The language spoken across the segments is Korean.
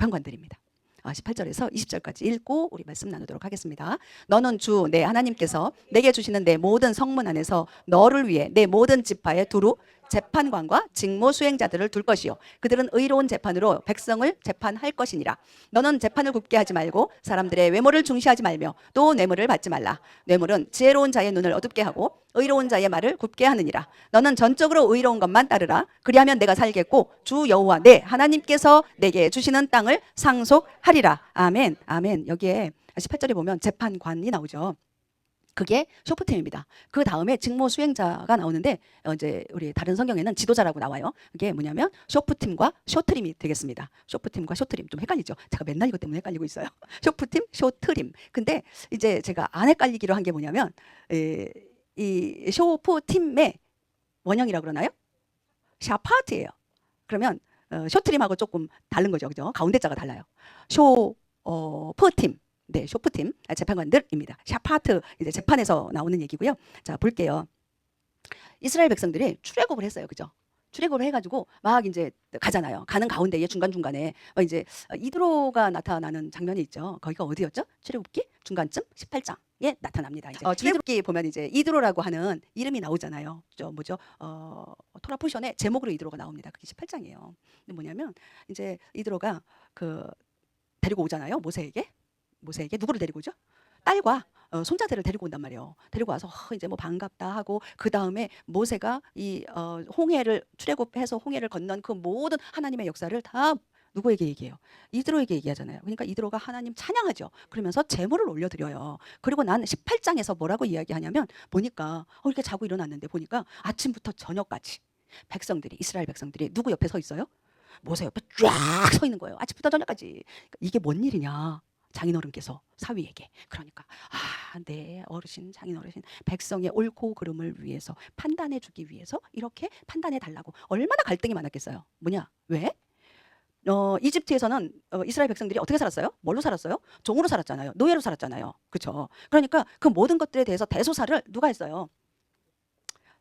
재판관들입니다. 아, 18절에서 20절까지 읽고 우리 말씀 나누도록 하겠습니다. 너는 주 내 하나님께서 내게 주시는 내 모든 성문 안에서 너를 위해 내 모든 지파에 두루 재판관과 직무 수행자들을 둘 것이요. 그들은 의로운 재판으로 백성을 재판할 것이니라. 너는 재판을 굽게 하지 말고 사람들의 외모를 중시하지 말며 또 뇌물을 받지 말라. 뇌물은 지혜로운 자의 눈을 어둡게 하고 의로운 자의 말을 굽게 하느니라. 너는 전적으로 의로운 것만 따르라. 그리하면 내가 살겠고 주 여호와 내 하나님께서 내게 주시는 땅을 상속하리라. 아멘. 아멘. 여기에 18절에 보면 재판관이 나오죠 그게 쇼프팀입니다. 그 다음에 직무 수행자가 나오는데 어, 이제 우리 다른 성경에는 지도자라고 나와요. 그게 뭐냐면 쇼프팀과 쇼트림이 되겠습니다. 쇼프팀과 쇼트림 좀 헷갈리죠. 제가 맨날 이것 때문에 헷갈리고 있어요. 쇼프팀, 쇼트림. 근데 이제 제가 안 헷갈리기로 한 게 뭐냐면 에, 이 쇼프팀의 원형이라고 그러나요? 샤파트예요. 그러면 어, 쇼트림하고 조금 다른 거죠, 그죠? 가운데 자가 달라요. 쇼 어, 프팀. 네, 쇼프팀 아, 재판관들입니다. 샤파트 이제 재판에서 나오는 얘기고요. 자, 볼게요. 이스라엘 백성들이 출애굽을 했어요. 그죠? 출애굽을 해가지고 막 이제 가잖아요. 가는 가운데에 중간 중간에 이제 이드로가 나타나는 장면이 있죠. 거기가 어디였죠? 출애굽기 중간쯤 18장에 나타납니다. 이제 어, 출애굽기 보면 이제 이드로라고 하는 이름이 나오잖아요. 저 뭐죠? 어, 토라 포션의 제목으로 이드로가 나옵니다. 그게 18장이에요. 근데 뭐냐면 이제 이드로가 그 데리고 오잖아요. 모세에게 모세에게 누구를 데리고 오죠? 딸과 어, 손자들을 데리고 온단 말이에요. 데리고 와서 어, 이제 뭐 반갑다 하고 그 다음에 모세가 이 어, 홍해를 출애굽해서 홍해를 건넌 그 모든 하나님의 역사를 다 누구에게 얘기해요? 이드로에게 얘기하잖아요. 그러니까 이드로가 하나님 찬양하죠. 그러면서 제물을 올려드려요. 그리고 난 18장에서 뭐라고 이야기하냐면 보니까 어, 이렇게 자고 일어났는데 보니까 아침부터 저녁까지 백성들이 이스라엘 백성들이 누구 옆에 서 있어요? 모세 옆에 쫙 서 있는 거예요. 아침부터 저녁까지. 그러니까 이게 뭔 일이냐? 장인어른께서 사위에게 그러니까 아, 네 어르신 장인어르신 백성의 옳고 그름을 위해서 판단해 주기 위해서 이렇게 판단해 달라고 얼마나 갈등이 많았겠어요. 뭐냐? 왜? 어, 이집트에서는 어, 이스라엘 백성들이 어떻게 살았어요? 뭘로 살았어요? 종으로 살았잖아요. 노예로 살았잖아요. 그렇죠? 그러니까 그 모든 것들에 대해서 대소사를 누가 했어요?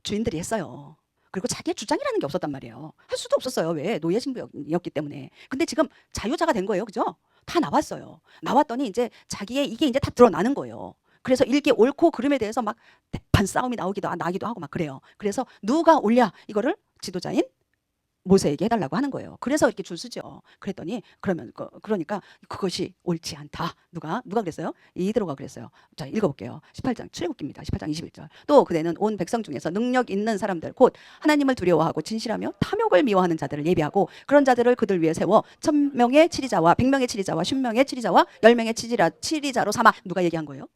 주인들이 했어요. 그리고 자기의 주장이라는 게 없었단 말이에요. 할 수도 없었어요. 왜? 노예 신부였기 때문에. 근데 지금 자유자가 된 거예요. 그죠? 다 나왔어요. 나왔더니 이제 자기의 이게 이제 다 드러나는 거예요. 그래서 일개 옳고 그름에 대해서 막 대판 싸움이 나오기도 나기도 하고 막 그래요. 그래서 누가 올냐 이거를 지도자인 모세에게 해달라고 하는 거예요. 그래서 이렇게 줄 서죠. 그랬더니 그러면 그, 그러니까 그것이 옳지 않다. 누가 누가 그랬어요? 이드로가 그랬어요. 자 읽어볼게요. 18장 출애굽기입니다. 18장 21절. 또 그대는 온 백성 중에서 능력 있는 사람들 곧 하나님을 두려워하고 진실하며 탐욕을 미워하는 자들을 예비하고 그런 자들을 그들 위해 세워 천 명의 치리자와 백 명의 치리자와 십 명의 치리자와 열 명의 치리라 치리자로 삼아 누가 얘기한 거예요?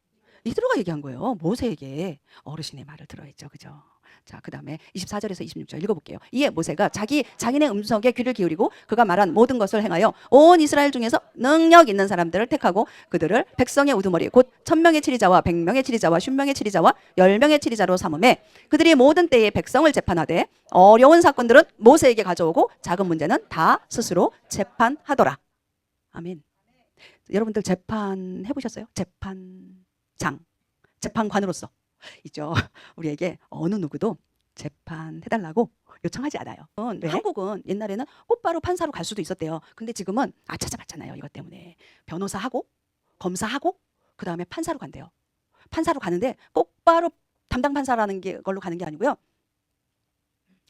이드로가 얘기한 거예요. 모세에게 어르신의 말을 들어야죠. 그죠? 자, 그 다음에 24절에서 26절 읽어 볼게요. 이에 모세가 자기 자기네 음성에 귀를 기울이고 그가 말한 모든 것을 행하여 온 이스라엘 중에서 능력 있는 사람들을 택하고 그들을 백성의 우두머리 곧 천명의 치리자와 백명의 치리자와 쉰명의 치리자와 열명의 치리자로 삼음에 그들이 모든 때에 백성을 재판하되 어려운 사건들은 모세에게 가져오고 작은 문제는 다 스스로 재판하더라. 아멘. 여러분들 재판 해보셨어요? 재판장, 재판관으로서. 있죠. 우리에게 어느 누구도 재판해달라고 요청하지 않아요. 네. 한국은 옛날에는 곧바로 판사로 갈 수도 있었대요. 근데 지금은 아 찾아봤잖아요. 이것 때문에 변호사하고 검사하고 그 다음에 판사로 간대요. 판사로 가는데 곧바로 담당 판사라는 게 걸로 가는 게 아니고요.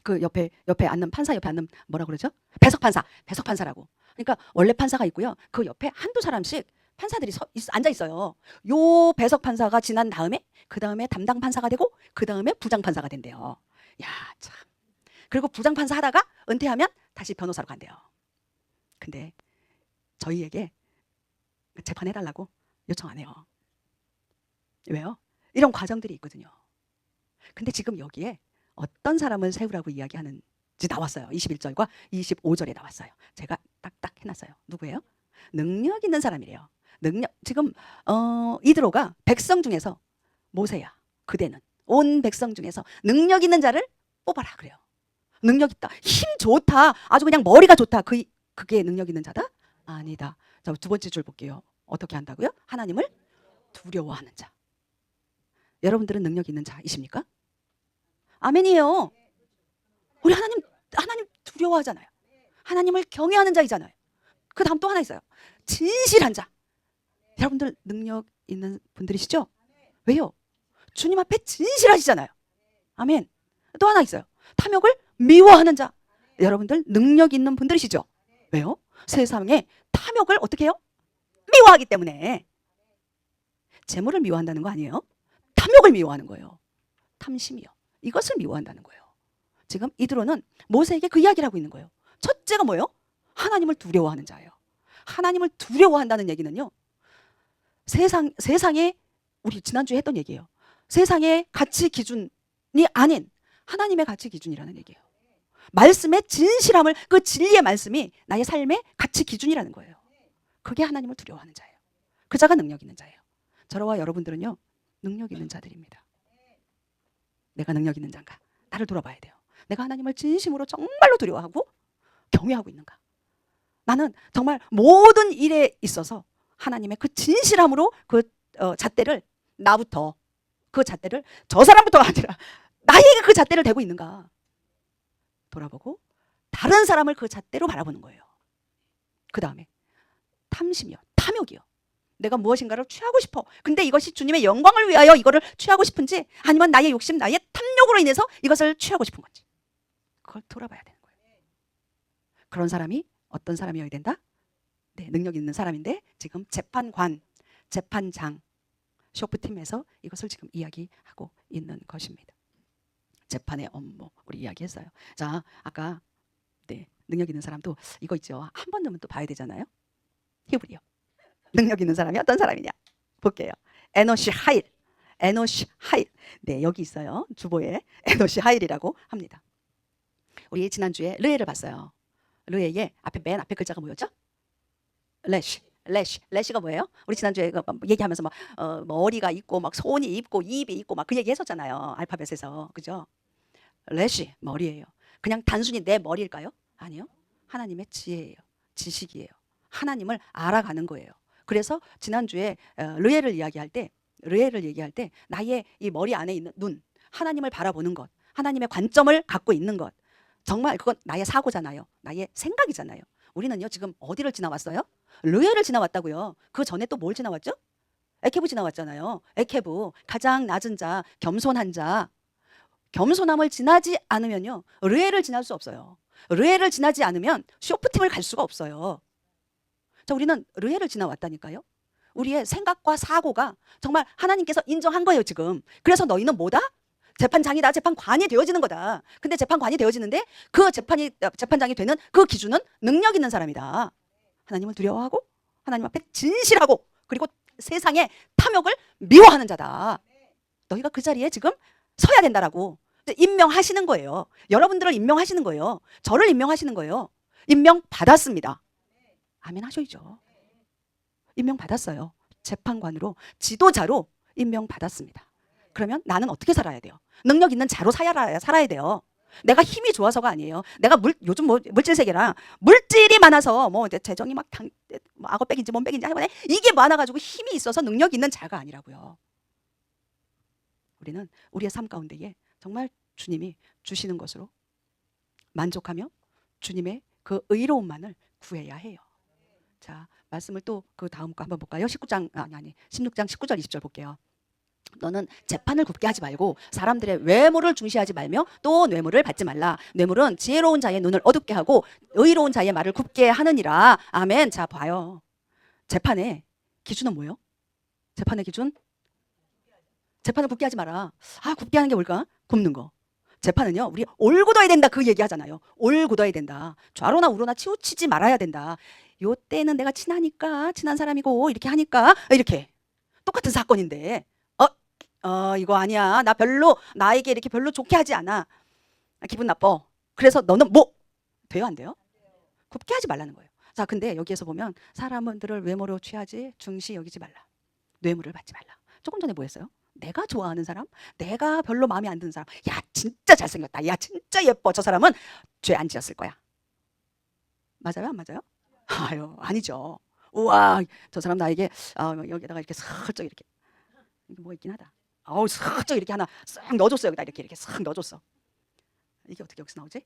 그 옆에 옆에 앉는 판사 옆에 앉는 뭐라 그러죠? 배석 판사, 배석 판사라고. 그러니까 원래 판사가 있고요. 그 옆에 한두 사람씩 판사들이 서, 있, 앉아 있어요. 요 배석 판사가 지난 다음에 그 다음에 담당 판사가 되고 그 다음에 부장 판사가 된대요. 야 참. 그리고 부장 판사 하다가 은퇴하면 다시 변호사로 간대요. 근데 저희에게 재판해달라고 요청 안 해요. 왜요? 이런 과정들이 있거든요. 근데 지금 여기에 어떤 사람을 세우라고 이야기하는지 나왔어요. 21절과 25절에 나왔어요. 제가 딱딱 해놨어요. 누구예요? 능력 있는 사람이래요. 능력 지금 어 이드로가 백성 중에서 모세야 그대는 온 백성 중에서 능력 있는 자를 뽑아라 그래요. 능력 있다. 힘 좋다. 아주 그냥 머리가 좋다. 그 그게 능력 있는 자다? 아니다. 자, 두 번째 줄 볼게요. 어떻게 한다고요? 하나님을 두려워하는 자. 여러분들은 능력 있는 자이십니까? 아멘이에요. 우리 하나님 하나님 두려워하잖아요. 하나님을 경외하는 자이잖아요. 그 다음 또 하나 있어요. 진실한 자. 여러분들 능력 있는 분들이시죠? 왜요? 주님 앞에 진실하시잖아요. 아멘. 또 하나 있어요. 탐욕을 미워하는 자. 여러분들 능력 있는 분들이시죠? 왜요? 세상에 탐욕을 어떻게 해요? 미워하기 때문에. 재물을 미워한다는 거 아니에요? 탐욕을 미워하는 거예요. 탐심이요. 이것을 미워한다는 거예요. 지금 이드로는 모세에게 그 이야기를 하고 있는 거예요. 첫째가 뭐예요? 하나님을 두려워하는 자예요. 하나님을 두려워한다는 얘기는요. 세상 세상에 우리 지난주에 했던 얘기예요. 세상의 가치 기준이 아닌 하나님의 가치 기준이라는 얘기예요. 말씀의 진실함을 그 진리의 말씀이 나의 삶의 가치 기준이라는 거예요. 그게 하나님을 두려워하는 자예요. 그 자가 능력 있는 자예요. 저와 여러분들은요. 능력 있는 자들입니다. 내가 능력 있는 자인가? 나를 돌아봐야 돼요. 내가 하나님을 진심으로 정말로 두려워하고 경외하고 있는가? 나는 정말 모든 일에 있어서 하나님의 그 진실함으로 그 어, 잣대를 나부터 그 잣대를 저 사람부터가 아니라 나에게 그 잣대를 대고 있는가? 돌아보고 다른 사람을 그 잣대로 바라보는 거예요. 그 다음에 탐심이요, 탐욕이요. 내가 무엇인가를 취하고 싶어. 근데 이것이 주님의 영광을 위하여 이거를 취하고 싶은지 아니면 나의 욕심, 나의 탐욕으로 인해서 이것을 취하고 싶은 건지. 그걸 돌아봐야 되는 거예요. 그런 사람이 어떤 사람이어야 된다? 네, 능력 있는 사람인데 지금 재판관, 재판장, 쇼프팀에서 이것을 지금 이야기하고 있는 것입니다. 재판의 업무 우리 이야기했어요. 자, 아까 네, 능력 있는 사람도 이거 있죠. 한 번 넣으면 또 봐야 되잖아요. 히브리요. 능력 있는 사람이 어떤 사람이냐? 볼게요. 에노시 하일. 에노시 하일. 네, 여기 있어요. 주보에 에노시 하일이라고 합니다. 우리 지난주에 르에를 봤어요. 르에의 앞에 맨 앞에 글자가 뭐였죠? 레시. 레시. 레시가 뭐예요? 우리 지난주에 그 얘기하면서 막 어, 머리가 있고 막 손이 있고 입이 있고 막 그 얘기 했었잖아요. 알파벳에서. 그죠? 레시 머리예요. 그냥 단순히 내 머리일까요? 아니요. 하나님의 지혜예요. 지식이에요. 하나님을 알아가는 거예요. 그래서 지난주에 어, 르에를 이야기할 때 르에를 얘기할 때 나의 이 머리 안에 있는 눈 하나님을 바라보는 것 하나님의 관점을 갖고 있는 것 정말 그건 나의 사고잖아요. 나의 생각이잖아요. 우리는요 지금 어디를 지나왔어요? 르에를 지나왔다고요. 그 전에 또 뭘 지나왔죠? 에케브 지나왔잖아요. 에케브 가장 낮은 자, 겸손한 자. 겸손함을 지나지 않으면요 르에를 지날 수 없어요. 르에를 지나지 않으면 쇼프팀을 갈 수가 없어요. 자, 우리는 르에를 지나왔다니까요. 우리의 생각과 사고가 정말 하나님께서 인정한 거예요, 지금. 그래서 너희는 뭐다? 재판장이다, 재판관이 되어지는 거다. 근데 재판관이 되어지는데 그 재판이 어, 재판장이 되는 그 기준은 능력 있는 사람이다. 하나님을 두려워하고 하나님 앞에 진실하고 그리고 세상의 탐욕을 미워하는 자다. 너희가 그 자리에 지금 서야 된다라고 임명하시는 거예요. 여러분들을 임명하시는 거예요. 저를 임명하시는 거예요. 임명 받았습니다. 아멘 하셔야죠. 임명 받았어요. 재판관으로 지도자로 임명 받았습니다. 그러면 나는 어떻게 살아야 돼요? 능력 있는 자로 살아야, 살아야 돼요. 내가 힘이 좋아서가 아니에요. 내가 물, 요즘 뭐 물질 세계라 물질이 많아서 뭐 재정이 막 당, 뭐 악어백인지 몸백인지 하면 이게 많아가지고 힘이 있어서 능력 있는 자가 아니라고요. 우리는 우리의 삶 가운데에 정말 주님이 주시는 것으로 만족하며 주님의 그 의로움만을 구해야 해요. 자, 말씀을 또 그 다음 거 한번 볼까요? 19장 아니 아니 16장 19절 20절 볼게요. 너는 재판을 굽게 하지 말고 사람들의 외모를 중시하지 말며 또 뇌물을 받지 말라. 뇌물은 지혜로운 자의 눈을 어둡게 하고 의로운 자의 말을 굽게 하느니라. 아멘. 자, 봐요. 재판의 기준은 뭐예요? 재판의 기준? 재판을 굽게 하지 마라. 아, 굽게 하는 게 뭘까? 굽는 거. 재판은요, 우리 올곧어야 된다 그 얘기 하잖아요. 올곧어야 된다. 좌로나 우로나 치우치지 말아야 된다. 요 때는 내가 친하니까 친한 사람이고 이렇게 하니까 이렇게 똑같은 사건인데 어, 어 이거 아니야. 나 별로 나에게 이렇게 별로 좋게 하지 않아. 나 기분 나빠. 그래서 너는 뭐 돼요 안 돼요? 굽게 하지 말라는 거예요. 자, 근데 여기에서 보면 사람들을 외모로 취하지 중시 여기지 말라. 뇌물을 받지 말라. 조금 전에 뭐였어요? 내가 좋아하는 사람, 내가 별로 마음에 안 드는 사람, 야 진짜 잘생겼다, 야 진짜 예뻐, 저 사람은 죄 안 지었을 거야. 맞아요, 안 맞아요? 아유 아니죠. 우와 저 사람 나에게 아, 여기다가 이렇게 슬쩍 이렇게 뭐 있긴 하다. 아우 슬쩍 이렇게 하나 싹 넣어줬어 여기다 이렇게 이렇게 싹 넣어줬어. 이게 어떻게 여기서 나오지?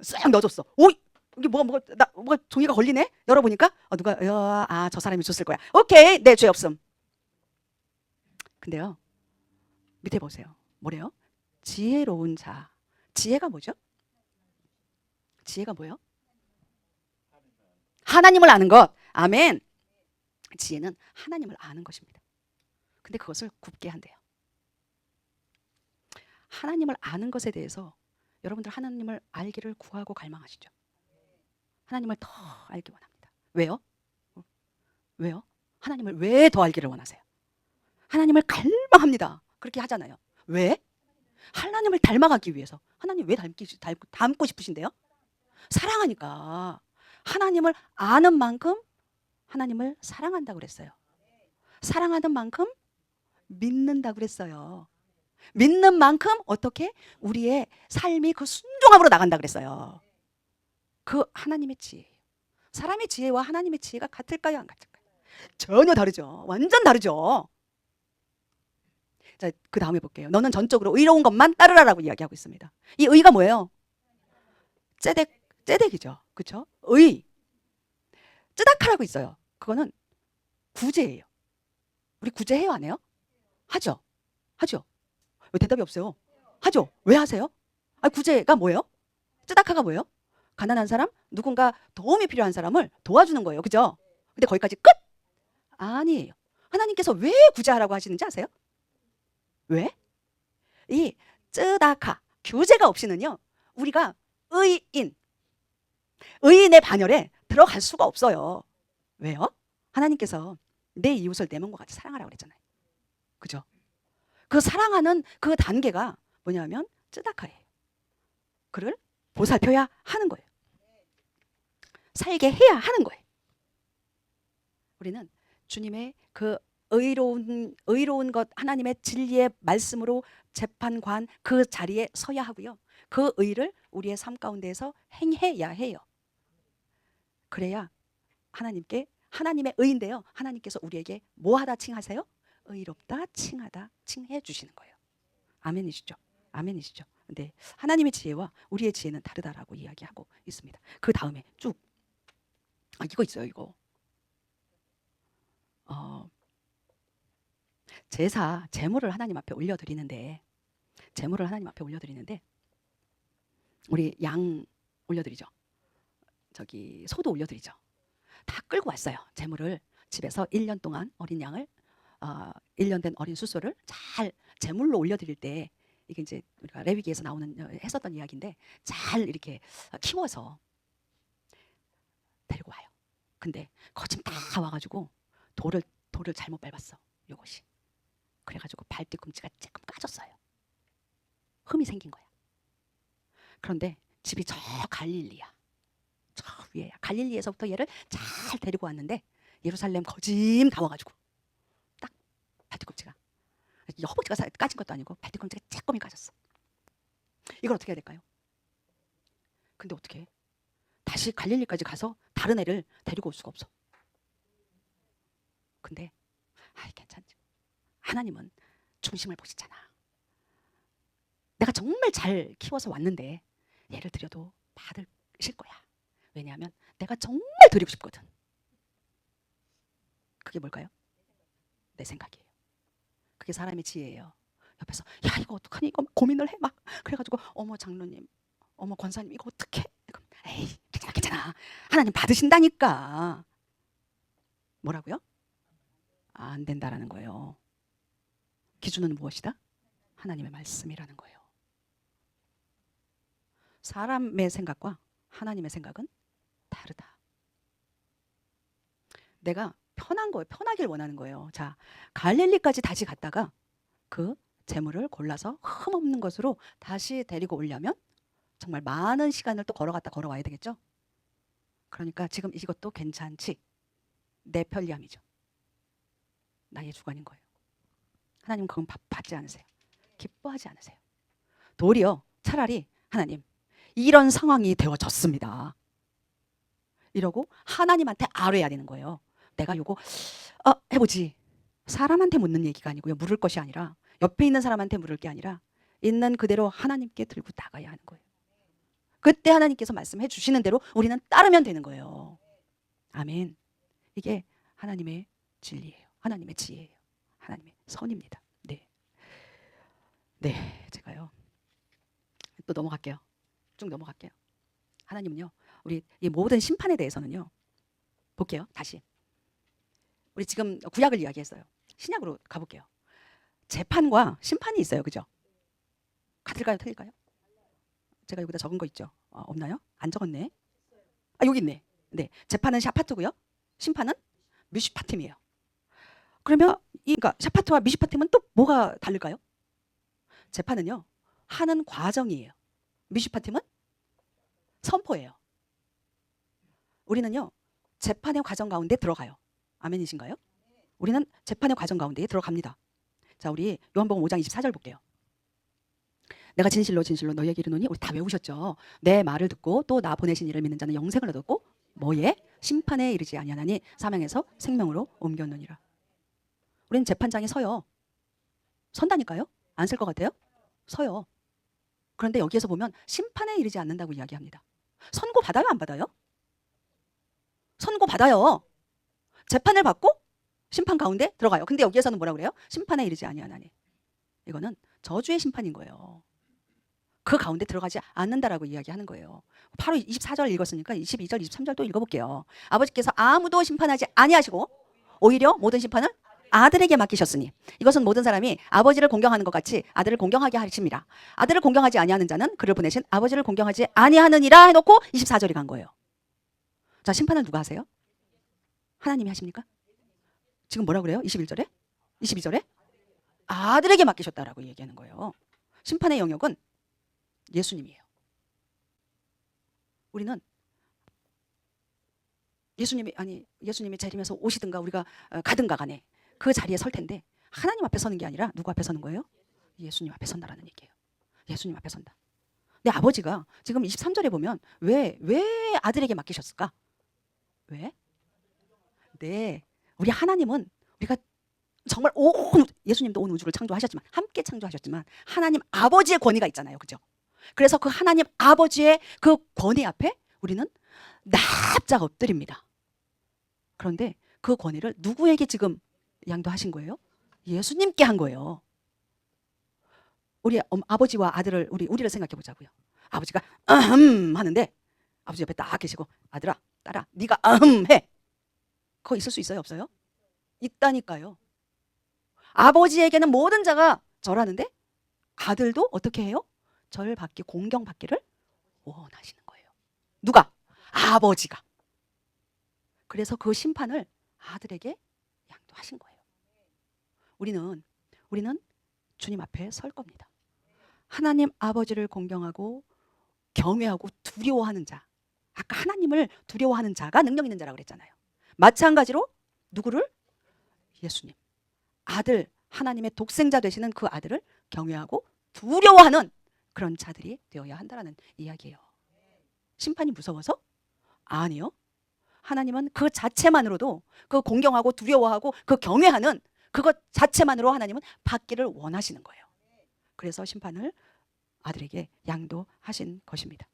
싹 넣어줬어. 오이 이게 뭐가 뭐가 나 뭐가 종이가 걸리네? 열어보니까 어, 누가 아 저 사람이 줬을 거야. 오케이 네죄 없음. 근데요 밑에 보세요. 뭐래요? 지혜로운 자. 지혜가 뭐죠? 지혜가 뭐요? 하나님을 아는 것. 아멘. 지혜는 하나님을 아는 것입니다. 근데 그것을 굽게 한대요. 하나님을 아는 것에 대해서 여러분들 하나님을 알기를 구하고 갈망하시죠. 하나님을 더 알기 원합니다. 왜요? 어? 왜요? 하나님을 왜 더 알기를 원하세요? 하나님을 갈망합니다. 그렇게 하잖아요. 왜? 하나님을 닮아가기 위해서. 하나님 왜 닮기, 닮고, 닮고 싶으신데요? 사랑하니까. 하나님을 아는 만큼 하나님을 사랑한다 그랬어요. 사랑하는 만큼 믿는다 그랬어요. 믿는 만큼 어떻게 우리의 삶이 그 순종함으로 나간다 그랬어요. 그 하나님의 지혜. 사람의 지혜와 하나님의 지혜가 같을까요? 안 같을까요? 전혀 다르죠. 완전 다르죠. 자, 그 다음에 볼게요. 너는 전적으로 의로운 것만 따르라라고 이야기하고 있습니다. 이 의가 뭐예요? 째덱, 째덱이죠. 그쵸? 의. 쯔다카라고 있어요. 그거는 구제예요. 우리 구제해요, 안 해요? 하죠. 하죠. 왜 대답이 없어요? 하죠. 왜 하세요? 아, 구제가 뭐예요? 쯔다카가 뭐예요? 가난한 사람, 누군가 도움이 필요한 사람을 도와주는 거예요. 그죠? 근데 거기까지 끝? 아니에요. 하나님께서 왜 구제하라고 하시는지 아세요? 왜? 이 쯔다카, 규제가 없이는요, 우리가 의인, 의인의 반열에 들어갈 수가 없어요. 왜요? 하나님께서 내 이웃을 내 몸과 같이 사랑하라고 그랬잖아요. 그죠? 그 사랑하는 그 단계가 뭐냐면 쯔다카예요. 그를 보살펴야 하는 거예요. 살게 해야 하는 거예요. 우리는 주님의 그 의로운 의로운 것 하나님의 진리의 말씀으로 재판관 그 자리에 서야 하고요. 그 의를 우리의 삶 가운데에서 행해야 해요. 그래야 하나님께 하나님의 의인데요. 하나님께서 우리에게 뭐하다 칭하세요? 의롭다 칭하다 칭해 주시는 거예요. 아멘이시죠? 아멘이시죠? 근데 하나님의 지혜와 우리의 지혜는 다르다라고 이야기하고 있습니다. 그 다음에 쭉 아, 이거 있어요. 이거 어, 제사 제물을 하나님 앞에 올려 드리는데 제물을 하나님 앞에 올려 드리는데 우리 양 올려 드리죠. 저기 소도 올려 드리죠. 다 끌고 왔어요. 제물을 집에서 1년 동안 어린 양을 어, 1년 된 어린 수소를 잘 제물로 올려드릴 때 이게 이제 우리가 레위기에서 나오는 어, 했었던 이야기인데 잘 이렇게 키워서 데리고 와요. 근데 거짐 다 와가지고 돌을 돌을 잘못 밟았어. 요것이 그래가지고 발 뒤꿈치가 조금 까졌어요. 흠이 생긴 거야. 그런데 집이 저 갈릴리야. 저 위에야. 갈릴리에서부터 얘를 잘 데리고 왔는데 예루살렘 거짐 다 와가지고 딱 발뒤꿈치가 허벅지가 사- 까진 것도 아니고 발뒤꿈치가 쬐끔이 까졌어. 이걸 어떻게 해야 될까요? 근데 어떻게 해? 다시 갈릴리까지 가서 다른 애를 데리고 올 수가 없어. 근데 아이 괜찮죠. 하나님은 중심을 보시잖아. 내가 정말 잘 키워서 왔는데 얘를 드려도 받으실 거야. 왜냐하면 내가 정말 드리고 싶거든. 그게 뭘까요? 내 생각이에요. 그게 사람의 지혜예요. 옆에서 야 이거 어떡하니 이거 고민을 해 막 그래가지고 어머 장로님, 어머 권사님 이거? 그럼 에이 괜찮아 괜찮아 하나님 받으신다니까. 뭐라고요? 아, 안 된다라는 거예요. 기준은 무엇이다? 하나님의 말씀이라는 거예요. 사람의 생각과 하나님의 생각은 다르다. 내가 편한 거예요. 편하길 원하는 거예요. 자, 갈릴리까지 다시 갔다가 그 재물을 골라서 흠 없는 것으로 다시 데리고 오려면 정말 많은 시간을 또 걸어갔다 걸어와야 되겠죠? 그러니까 지금 이것도 괜찮지. 내 편리함이죠. 나의 주관인 거예요. 하나님 그건 받, 받지 않으세요. 기뻐하지 않으세요. 도리어 차라리 하나님 이런 상황이 되어졌습니다. 이러고 하나님한테 아뢰야 되는 거예요. 내가 요거 어, 해보지. 사람한테 묻는 얘기가 아니고요. 물을 것이 아니라 옆에 있는 사람한테 물을 게 아니라 있는 그대로 하나님께 들고 나가야 하는 거예요. 그때 하나님께서 말씀해 주시는 대로 우리는 따르면 되는 거예요. 아멘. 이게 하나님의 진리예요. 하나님의 지혜예요. 하나님의 선입니다. 네. 네, 제가요. 또 넘어갈게요. 쭉 넘어갈게요. 하나님은요. 우리 이 모든 심판에 대해서는요. 볼게요. 다시. 우리 지금 구약을 이야기했어요. 신약으로 가볼게요. 재판과 심판이 있어요. 그죠? 같을까요? 틀릴까요? 제가 여기다 적은 거 있죠? 어, 없나요? 안 적었네. 아, 여기 있네. 네. 재판은 샤파트고요. 심판은 미슈파팀이에요. 그러면 이 그러니까 샤파트와 미슈파팀은 또 뭐가 다를까요? 재판은요. 하는 과정이에요. 미슈파팀은 선포예요. 우리는요. 재판의 과정 가운데 들어가요. 아멘이신가요? 우리는 재판의 과정 가운데에 들어갑니다. 자, 우리 요한복음 5장 24절 볼게요. 내가 진실로 진실로 너희에게 이르노니 우리 다 외우셨죠? 내 말을 듣고 또 나 보내신 이를 믿는 자는 영생을 얻었고 뭐에 심판에 이르지 아니하나니 사망에서 생명으로 옮겼느니라. 우리는 재판장에 서요. 선다니까요? 안 쓸 것 같아요? 서요. 그런데 여기에서 보면 심판에 이르지 않는다고 이야기합니다. 선고 받아요, 안 받아요? 선고 받아요. 재판을 받고 심판 가운데 들어가요. 근데 여기에서는 뭐라 그래요? 심판에 이르지 아니하나니. 이거는 저주의 심판인 거예요. 그 가운데 들어가지 않는다라고 이야기하는 거예요. 바로 24절 읽었으니까 22절, 23절 또 읽어볼게요. 아버지께서 아무도 심판하지 아니하시고 오히려 모든 심판을 아들에게 맡기셨으니 이것은 모든 사람이 아버지를 공경하는 것 같이 아들을 공경하게 하십니다. 아들을 공경하지 아니하는 자는 그를 보내신 아버지를 공경하지 아니하느니라 해놓고 24절이 간 거예요. 자 심판을 누가 하세요? 하나님이 하십니까? 지금 뭐라 그래요? 21절에? 22절에? 아들에게 맡기셨다라고 얘기하는 거예요. 심판의 영역은 예수님이에요. 우리는 예수님이 아니 예수님이 자리면서 오시든가 우리가 어, 가든가 간에 그 자리에 설 텐데 하나님 앞에 서는 게 아니라 누구 앞에 서는 거예요? 예수님 앞에 선다라는 얘기예요. 예수님 앞에 선다. 근데 아버지가 지금 23절에 보면 왜 왜 아들에게 맡기셨을까? 왜? 네. 우리 하나님은 우리가 정말 온 예수님도 온 우주를 창조하셨지만 함께 창조하셨지만 하나님 아버지의 권위가 있잖아요. 그죠? 그래서 그 하나님 아버지의 그 권위 앞에 우리는 납작 엎드립니다. 그런데 그 권위를 누구에게 지금 양도하신 거예요? 예수님께 한 거예요. 우리 엄- 아버지와 아들을 우리 우리를 생각해 보자고요. 아버지가 음 하는데 아버지 옆에 딱 계시고 아들아 딸아 네가 음 해. 그거 있을 수 있어요 없어요? 있다니까요. 아버지에게는 모든 자가 절하는데 아들도 어떻게 해요? 절 받기 공경 받기를 원하시는 거예요. 누가? 아버지가. 그래서 그 심판을 아들에게 양도하신 거예요. 우리는 우리는 주님 앞에 설 겁니다. 하나님 아버지를 공경하고 경외하고 두려워하는 자. 아까 하나님을 두려워하는 자가 능력 있는 자라고 그랬잖아요. 마찬가지로 누구를? 예수님. 아들 하나님의 독생자 되시는 그 아들을 경외하고 두려워하는 그런 자들이 되어야 한다라는 이야기예요. 심판이 무서워서? 아니요. 하나님은 그 자체만으로도 그 공경하고 두려워하고 그 경외하는 그것 자체만으로 하나님은 받기를 원하시는 거예요. 그래서 심판을 아들에게 양도하신 것입니다.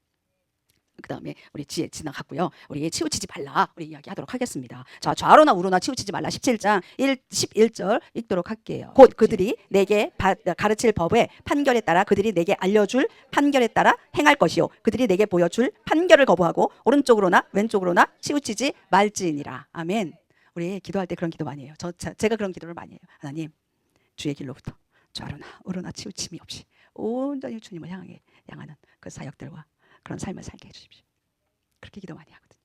그 다음에 우리 지혜 지나갔고요. 우리 치우치지 말라. 우리 이야기하도록 하겠습니다. 자, 좌로나 우로나 치우치지 말라. 17장 1, 11절 읽도록 할게요. 곧 그들이 내게 바- 가르칠 법의 판결에 따라 그들이 내게 알려 줄 판결에 따라 행할 것이요. 그들이 내게 보여 줄 판결을 거부하고 오른쪽으로나 왼쪽으로나 치우치지 말지니라. 아멘. 우리 기도할 때 그런 기도 많이 해요. 저 자- 제가 그런 기도를 많이 해요. 하나님, 주의 길로부터 좌로나 우로나 치우침이 없이 온전히 주님을 향해 향하는 그 사역들과 그런 삶을 살게 해주십시오. 그렇게 기도 많이 하거든요.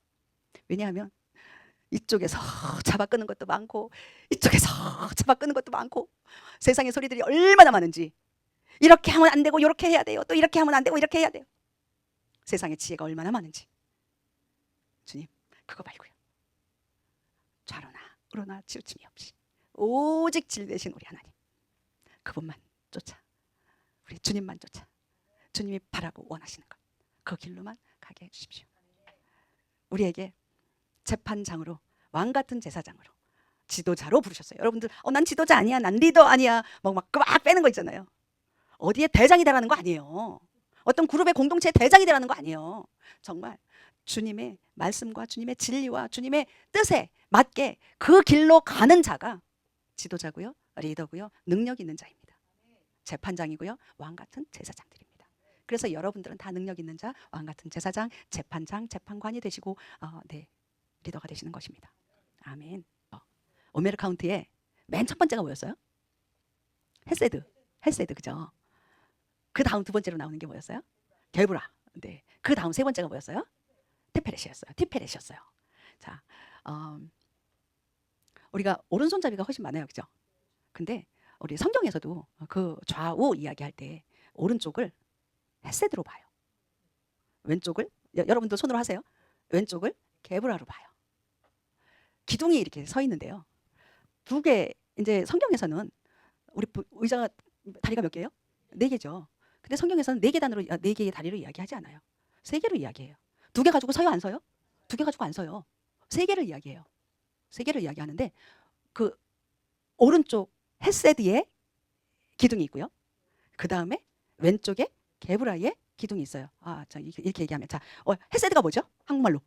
왜냐하면 이쪽에서 잡아 끄는 것도 많고 이쪽에서 잡아 끄는 것도 많고 세상의 소리들이 얼마나 많은지 이렇게 하면 안 되고 이렇게 해야 돼요. 또 이렇게 하면 안 되고 이렇게 해야 돼요. 세상의 지혜가 얼마나 많은지 주님 그거 말고요. 좌로나 우로나 치우침이 없이 오직 질 되신 우리 하나님 그분만 쫓아 우리 주님만 쫓아 주님이 바라고 원하시는 것 그 길로만 가게 해주십시오. 우리에게 재판장으로 왕 같은 제사장으로 지도자로 부르셨어요. 여러분들 어, 난 지도자 아니야, 난 리더 아니야, 막막 막 빼는 거 있잖아요. 어디에 대장이 돼가는 거 아니에요. 어떤 그룹의 공동체 대장이 되라는 거 아니에요. 정말 주님의 말씀과 주님의 진리와 주님의 뜻에 맞게 그 길로 가는 자가 지도자고요, 리더고요, 능력 있는 자입니다. 재판장이고요, 왕 같은 제사장들입니다. 그래서 여러분들은 다 능력 있는 자, 왕 같은 제사장, 재판장, 재판관이 되시고, 어, 네, 리더가 되시는 것입니다. 아멘. 어, 오메르 카운트의 맨 첫 번째가 뭐였어요? 헬세드, 헬세드 그죠? 그 다음 두 번째로 나오는 게 뭐였어요? 게브라. 네. 그 다음 세 번째가 뭐였어요? 티페렛이었어요. 티페렛이었어요. 자, 어, 우리가 오른손잡이가 훨씬 많아요, 그죠? 근데 우리 성경에서도 그 좌우 이야기할 때 오른쪽을 헬세드로 봐요. 왼쪽을 여, 여러분도 손으로 하세요. 왼쪽을 게브라로 봐요. 기둥이 이렇게 서 있는데요. 두 개 이제 성경에서는 우리 부- 의자가 다리가 몇 개예요? 네 개죠. 근데 성경에서는 네 계단으로 아, 네 개의 다리로 이야기하지 않아요. 세 개로 이야기해요. 두 개 가지고 서요 안 서요? 두 개 가지고 안 서요. 세 개를 이야기해요. 세 개를 이야기하는데 그 오른쪽 헬세드에 기둥이 있고요. 그 다음에 왼쪽에 게브라의 기둥이 있어요. 아, 자 이렇게, 얘기하면 자 어, 헬세드가 뭐죠? 한국말로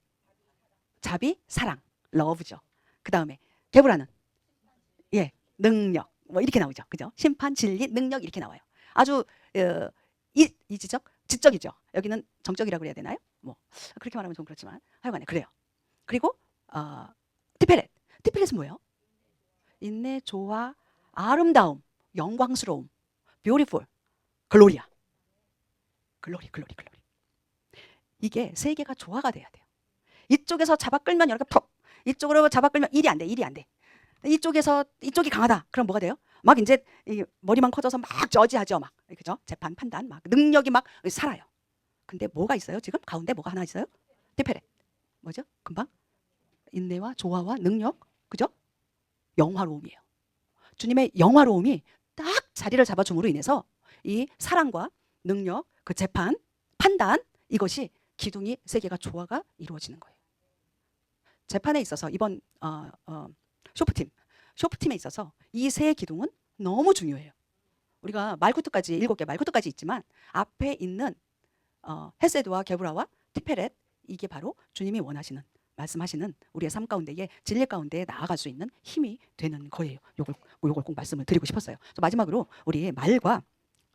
자비, 사랑, 러브죠. 그 다음에 게브라는 예 능력 뭐 이렇게 나오죠. 그죠? 심판, 진리, 능력 이렇게 나와요. 아주 어, 이, 이지적, 지적이죠. 여기는 정적이라고 그래야 되나요? 뭐 그렇게 말하면 좀 그렇지만 하여간에 그래요. 그리고 어, 티페렛, 티페렛은 뭐예요? 인내, 조화, 아름다움, 영광스러움, beautiful, 글로리아, 글로리, 글로리, 글로리. 이게 세 개가 조화가 돼야 돼요. 이쪽에서 잡아 끌면 이렇게 퍽, 이쪽으로 잡아 끌면 일이 안 돼, 일이 안 돼. 이쪽에서 이쪽이 강하다. 그럼 뭐가 돼요? 막 이제 이 머리만 커져서 막 저지하죠, 막 그죠? 재판 판단 막 능력이 막 살아요. 근데 뭐가 있어요? 지금 가운데 뭐가 하나 있어요? 티페렛 뭐죠? 금방 인내와 조화와 능력, 그죠? 영화로움이에요. 주님의 영화로움이 딱 자리를 잡아줌으로 인해서 이 사랑과 능력, 그 재판, 판단 이것이 기둥이 세 개가 조화가 이루어지는 거예요. 재판에 있어서 이번 어, 어, 쇼프팀, 쇼프팀에 있어서 이 세 기둥은 너무 중요해요. 우리가 말쿠트까지 일곱 개 말쿠트까지 있지만 앞에 있는 어, 헤세드와 게브라와 티페렛 이게 바로 주님이 원하시는 말씀하시는 우리의 삶 가운데에 진리 가운데에 나아갈 수 있는 힘이 되는 거예요. 요걸 요걸 꼭 말씀을 드리고 싶었어요. 마지막으로 우리 말과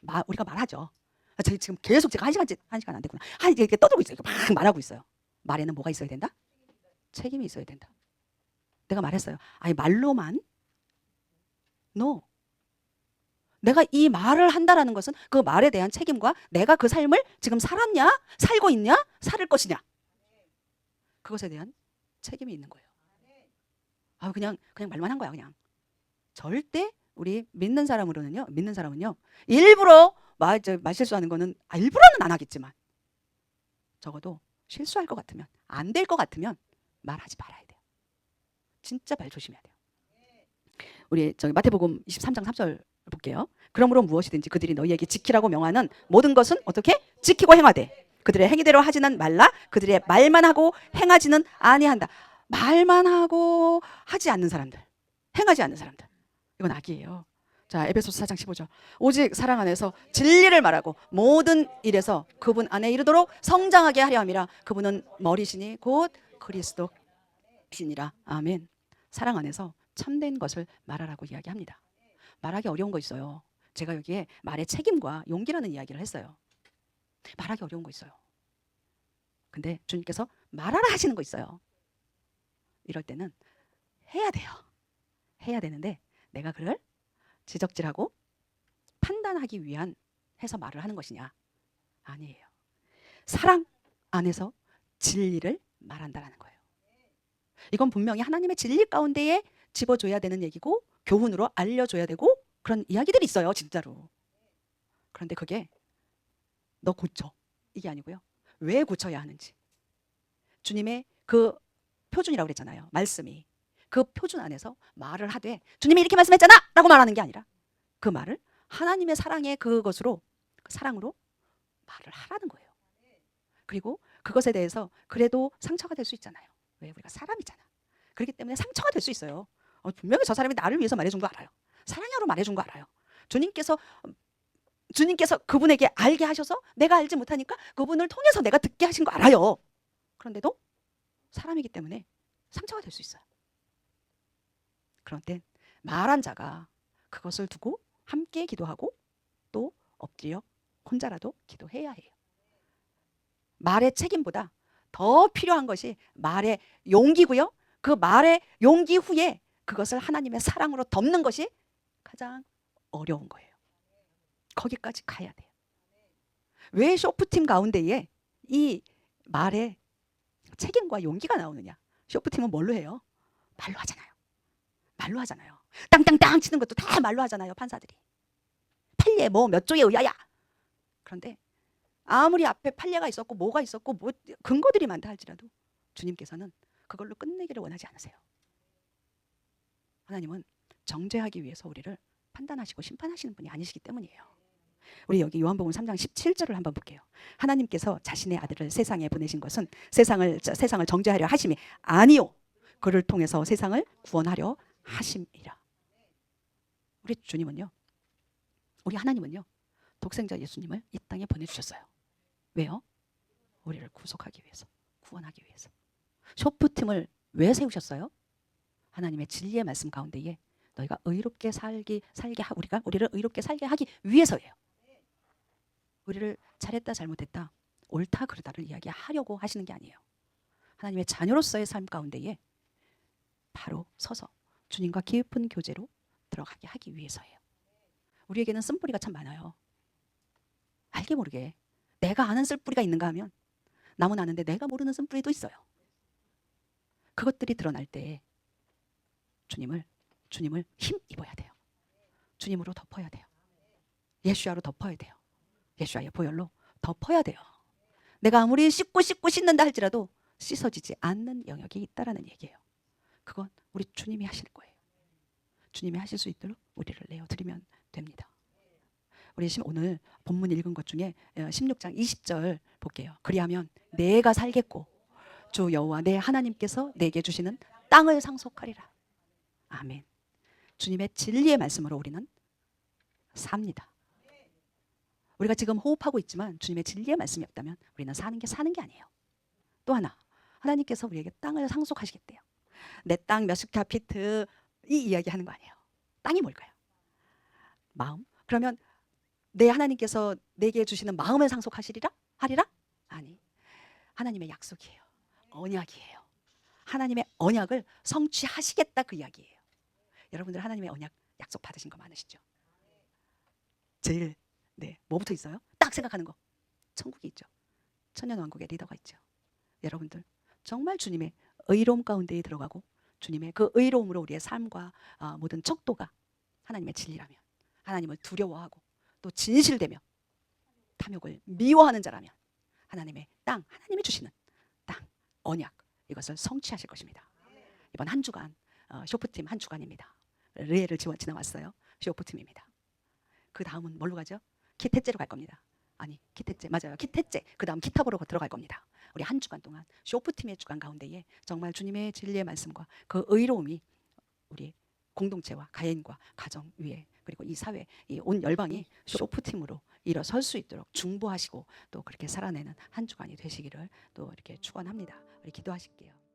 마, 우리가 말하죠. 아, 저희 지금 계속 제가 한 시간째 한 시간 안 됐구나. 한 이렇게 떠들고 있어요. 막 말하고 있어요. 말에는 뭐가 있어야 된다? 책임이 있어야 된다. 내가 말했어요. 아니 말로만 no. 내가 이 말을 한다라는 것은 그 말에 대한 책임과 내가 그 삶을 지금 살았냐, 살고 있냐, 살을 것이냐. 그것에 대한 책임이 있는 거예요. 아 그냥 그냥 말만 한 거야 그냥. 절대 우리 믿는 사람으로는요, 믿는 사람은요, 일부러 말, 저, 말 실수하는 거는 아, 일부러는 안 하겠지만 적어도 실수할 것 같으면 안 될 것 같으면 말하지 말아야 돼요. 진짜 말 조심해야 돼요. 우리 저기 마태복음 23장 3절 볼게요. 그러므로 무엇이든지 그들이 너희에게 지키라고 명하는 모든 것은 어떻게 지키고 행하되 그들의 행위대로 하지는 말라 그들의 말만 하고 행하지는 아니한다. 말만 하고 하지 않는 사람들, 행하지 않는 사람들. 이건 악이에요. 자, 에베소서 4장 15절. 오직 사랑 안에서 진리를 말하고 모든 일에서 그분 안에 이르도록 성장하게 하려 함이라. 그분은 머리시니 곧 그리스도시니라. 아멘. 사랑 안에서 참된 것을 말하라고 이야기합니다. 말하기 어려운 거 있어요. 제가 여기에 말의 책임과 용기라는 이야기를 했어요. 말하기 어려운 거 있어요. 근데 주님께서 말하라 하시는 거 있어요. 이럴 때는 해야 돼요. 해야 되는데 내가 그를 지적질하고 판단하기 위한 해서 말을 하는 것이냐? 아니에요. 사랑 안에서 진리를 말한다라는 거예요. 이건 분명히 하나님의 진리 가운데에 집어줘야 되는 얘기고 교훈으로 알려줘야 되고 그런 이야기들이 있어요, 진짜로. 그런데 그게 너 고쳐 이게 아니고요. 왜 고쳐야 하는지. 주님의 그 표준이라고 그랬잖아요. 말씀이 그 표준 안에서 말을 하되 주님이 이렇게 말씀했잖아 라고 말하는 게 아니라 그 말을 하나님의 사랑의 그것으로 그 사랑으로 말을 하라는 거예요. 그리고 그것에 대해서 그래도 상처가 될 수 있잖아요. 왜 우리가 사람이잖아. 그렇기 때문에 상처가 될 수 있어요. 어, 분명히 저 사람이 나를 위해서 말해준 거 알아요. 사랑으로 말해준 거 알아요. 주님께서 주님께서 그분에게 알게 하셔서 내가 알지 못하니까 그분을 통해서 내가 듣게 하신 거 알아요. 그런데도 사람이기 때문에 상처가 될 수 있어요. 그런 땐 말한 자가 그것을 두고 함께 기도하고 또 엎드려 혼자라도 기도해야 해요. 말의 책임보다 더 필요한 것이 말의 용기고요. 그 말의 용기 후에 그것을 하나님의 사랑으로 덮는 것이 가장 어려운 거예요. 거기까지 가야 돼요. 왜 쇼프팀 가운데에 이 말에 책임과 용기가 나오느냐? 쇼프팀은 뭘로 해요? 말로 하잖아요. 말로 하잖아요. 땅땅땅 치는 것도 다 말로 하잖아요. 판사들이. 판례 뭐 몇 조에 의하야. 그런데 아무리 앞에 판례가 있었고 뭐가 있었고 뭐 근거들이 많다 할지라도 주님께서는 그걸로 끝내기를 원하지 않으세요. 하나님은 정죄하기 위해서 우리를 판단하시고 심판하시는 분이 아니시기 때문이에요. 우리 여기 요한복음 3장 17절을 한번 볼게요. 하나님께서 자신의 아들을 세상에 보내신 것은 세상을 자, 세상을 정죄하려 하심이 아니요. 그를 통해서 세상을 구원하려 하심이라. 우리 주님은요. 우리 하나님은요. 독생자 예수님을 이 땅에 보내 주셨어요. 왜요? 우리를 구속하기 위해서, 구원하기 위해서. 쇼프팀을 왜 세우셨어요? 하나님의 진리의 말씀 가운데에 너희가 의롭게 살기 살게 하 우리가 우리를 의롭게 살게 하기 위해서예요. 우리를 잘했다 잘못했다 옳다 그르다를 이야기하려고 하시는 게 아니에요. 하나님의 자녀로서의 삶 가운데에 바로 서서 주님과 깊은 교제로 들어가게 하기 위해서예요. 우리에게는 쓴뿌리가 참 많아요. 알게 모르게 내가 아는 쓴뿌리가 있는가 하면 남은 아는데 내가 모르는 쓴뿌리도 있어요. 그것들이 드러날 때 주님을 주님을 힘 입어야 돼요. 주님으로 덮어야 돼요. 예수야로 덮어야 돼요. 예수와의 보혈로 덮어야 돼요. 내가 아무리 씻고 씻고 씻는다 할지라도 씻어지지 않는 영역이 있다라는 얘기예요. 그건 우리 주님이 하실 거예요. 주님이 하실 수 있도록 우리를 내어 드리면 됩니다. 우리 심- 오늘 본문 읽은 것 중에 어, 16장 20절 볼게요. 그리하면 내가 살겠고 주 여호와 내 하나님께서 내게 주시는 땅을 상속하리라. 아멘. 주님의 진리의 말씀으로 우리는 삽니다. 우리가 지금 호흡하고 있지만 주님의 진리의 말씀이 없다면 우리는 사는 게 사는 게 아니에요. 또 하나 하나님께서 우리에게 땅을 상속하시겠대요. 내 땅몇 스카피트 이 이야기 하는 거 아니에요. 땅이 뭘까요? 마음. 그러면 내 하나님께서 내게 주시는 마음을 상속하시리라? 하리라? 아니. 하나님의 약속이에요. 언약이에요. 하나님의 언약을 성취하시겠다 그 이야기예요. 여러분들 하나님의 언약 약속 받으신 거 많으시죠? 제일 네 뭐부터 있어요? 딱 생각하는 거 천국이 있죠. 천년 왕국의 리더가 있죠. 여러분들 정말 주님의 의로움 가운데에 들어가고 주님의 그 의로움으로 우리의 삶과 아, 모든 척도가 하나님의 진리라면 하나님을 두려워하고 또 진실되며 탐욕을 미워하는 자라면 하나님의 땅 하나님이 주시는 땅 언약 이것을 성취하실 것입니다. 이번 한 주간 어, 쇼프팀 한 주간입니다. 르에를 지나왔어요. 쇼프팀입니다. 그 다음은 뭘로 가죠? 키테째로 갈 겁니다. 아니 키테째 맞아요. 키테째 그 다음 키타보로 들어갈 겁니다. 우리 한 주간 동안 쇼프팀의 주간 가운데에 정말 주님의 진리의 말씀과 그 의로움이 우리 공동체와 가인과 가정 위에 그리고 이 사회 이 온 열방이 쇼프팀으로 일어설 수 있도록 중보하시고 또 그렇게 살아내는 한 주간이 되시기를 또 이렇게 축원합니다. 우리 기도하실게요.